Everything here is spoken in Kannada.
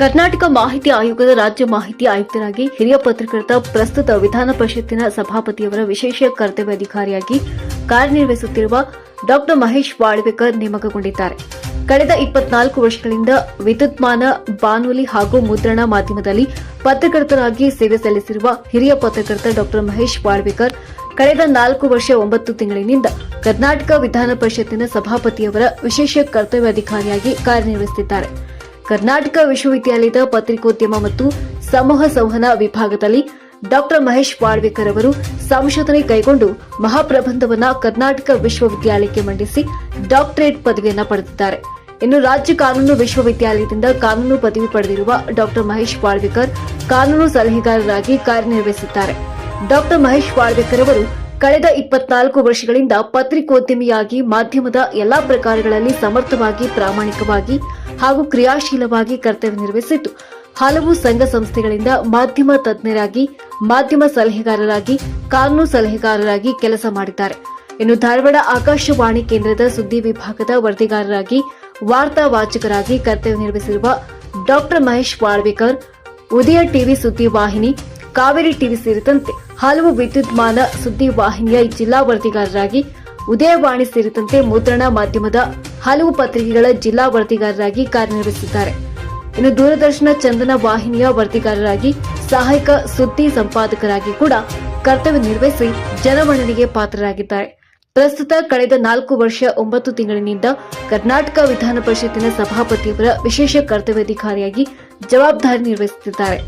ಕರ್ನಾಟಕ ಮಾಹಿತಿ ಆಯೋಗದ ರಾಜ್ಯ ಮಾಹಿತಿ ಆಯುಕ್ತರಾಗಿ ಹಿರಿಯ ಪತ್ರಕರ್ತ ಪ್ರಸ್ತುತ ವಿಧಾನ ಪರಿಷತ್ತಿನ ಸಭಾಪತಿಯವರ ವಿಶೇಷ ಕರ್ತವ್ಯಾಧಿಕಾರಿಯಾಗಿ ಕಾರ್ಯನಿರ್ವಹಿಸುತ್ತಿರುವ ಡಾ ಮಹೇಶ್ ವಾಳ್ವೇಕರ್ ನೇಮಕಗೊಂಡಿದ್ದಾರೆ. ಕಳೆದ ಇಪ್ಪತ್ನಾಲ್ಕು ವರ್ಷಗಳಿಂದ ವಿದ್ಯುತ್ಮಾನ ಬಾನುಲಿ ಹಾಗೂ ಮುದ್ರಣ ಮಾಧ್ಯಮದಲ್ಲಿ ಪತ್ರಕರ್ತರಾಗಿ ಸೇವೆ ಸಲ್ಲಿಸಿರುವ ಹಿರಿಯ ಪತ್ರಕರ್ತ ಡಾ ಮಹೇಶ್ ವಾಳ್ವೇಕರ್ ಕಳೆದ ನಾಲ್ಕು ವರ್ಷ ಒಂಬತ್ತು ತಿಂಗಳಿನಿಂದ ಕರ್ನಾಟಕ ವಿಧಾನ ಪರಿಷತ್ತಿನ ಸಭಾಪತಿಯವರ ವಿಶೇಷ ಕರ್ತವ್ಯಾಧಿಕಾರಿಯಾಗಿ ಕಾರ್ಯನಿರ್ವಹಿಸುತ್ತಿದ್ದಾರೆ. ಕರ್ನಾಟಕ ವಿಶ್ವವಿದ್ಯಾಲಯದ ಪತ್ರಿಕೋದ್ಯಮ ಮತ್ತು ಸಮೂಹ ಸಂವಹನ ವಿಭಾಗದಲ್ಲಿ ಡಾಕ್ಟರ್ ಮಹೇಶ್ ವಾಳ್ವೇಕರ್ ಅವರು ಸಂಶೋಧನೆ ಕೈಗೊಂಡು ಮಹಾಪ್ರಬಂಧವನ್ನ ಕರ್ನಾಟಕ ವಿಶ್ವವಿದ್ಯಾಲಯಕ್ಕೆ ಮಂಡಿಸಿ ಡಾಕ್ಟರೇಟ್ ಪದವಿಯನ್ನ ಪಡೆದಿದ್ದಾರೆ. ಇನ್ನು ರಾಜ್ಯ ಕಾನೂನು ವಿಶ್ವವಿದ್ಯಾಲಯದಿಂದ ಕಾನೂನು ಪದವಿ ಪಡೆದಿರುವ ಡಾಕ್ಟರ್ ಮಹೇಶ್ ಪಾಳ್ವೇಕರ್ ಕಾನೂನು ಸಲಹೆಗಾರರಾಗಿ ಕಾರ್ಯನಿರ್ವಹಿಸಿದ್ದಾರೆ. ಡಾಕ್ಟರ್ ಮಹೇಶ್ ಪಾಳ್ವೇಕರ್ ಅವರು ಕಳೆದ ಇಪ್ಪತ್ನಾಲ್ಕು ವರ್ಷಗಳಿಂದ ಪತ್ರಿಕೋದ್ಯಮಿಯಾಗಿ ಮಾಧ್ಯಮದ ಎಲ್ಲಾ ಪ್ರಕಾರಗಳಲ್ಲಿ ಸಮರ್ಥವಾಗಿ, ಪ್ರಾಮಾಣಿಕವಾಗಿ ಹಾಗೂ ಕ್ರಿಯಾಶೀಲವಾಗಿ ಕರ್ತವ್ಯ ನಿರ್ವಹಿಸಿದ್ದು, ಹಲವು ಸಂಘ ಸಂಸ್ಥೆಗಳಿಂದ ಮಾಧ್ಯಮ ತಜ್ಞರಾಗಿ, ಮಾಧ್ಯಮ ಸಲಹೆಗಾರರಾಗಿ, ಕಾನೂನು ಸಲಹೆಗಾರರಾಗಿ ಕೆಲಸ ಮಾಡಿದ್ದಾರೆ. ಇನ್ನು ಧಾರವಾಡ ಆಕಾಶವಾಣಿ ಕೇಂದ್ರದ ಸುದ್ದಿ ವಿಭಾಗದ ವರದಿಗಾರರಾಗಿ, ವಾರ್ತಾ ವಾಚಕರಾಗಿ ಕರ್ತವ್ಯ ನಿರ್ವಹಿಸಿರುವ ಡಾಕ್ಟರ್ ಮಹೇಶ್ ವಾಳ್ವೇಕರ್, ಉದಯ ಟಿವಿ ಸುದ್ದಿ ವಾಹಿನಿ, ಕಾವೇರಿ ಟಿವಿ ಸೇರಿದಂತೆ ಹಲವು ವಿದ್ಯುನ್ಮಾನ ಸುದ್ದಿ ವಾಹಿನಿಯ ಜಿಲ್ಲಾ ವರದಿಗಾರರಾಗಿ ಉದಯವಾಣಿ ಸೇರಿದಂತೆ ಮುದ್ರಣ ಮಾಧ್ಯಮದ ಹಲವು ಪತ್ರಿಕೆಗಳ ಜಿಲ್ಲಾ ವರದಿಗಾರರಾಗಿ ಕಾರ್ಯನಿರ್ವಹಿಸಿದ್ದಾರೆ. ಇನ್ನು ದೂರದರ್ಶನ ಚಂದನ ವಾಹಿನಿಯ ವರದಿಗಾರರಾಗಿ ಸಹಾಯಕ ಸುದ್ದಿ ಸಂಪಾದಕರಾಗಿ ಕೂಡ ಕರ್ತವ್ಯ ನಿರ್ವಹಿಸಿ ಜನಮನ್ನಣೆಗೆ ಪಾತ್ರರಾಗಿದ್ದಾರೆ. ಪ್ರಸ್ತುತ ಕಳೆದ ನಾಲ್ಕು ವರ್ಷ ಒಂಬತ್ತು ತಿಂಗಳಿನಿಂದ ಕರ್ನಾಟಕ ವಿಧಾನ ಪರಿಷತ್ತಿನ ಸಭಾಪತಿಯವರ ವಿಶೇಷ ಕರ್ತವ್ಯಾಧಿಕಾರಿಯಾಗಿ ಜವಾಬ್ದಾರಿ ನಿರ್ವಹಿಸುತ್ತಿದ್ದಾರೆ.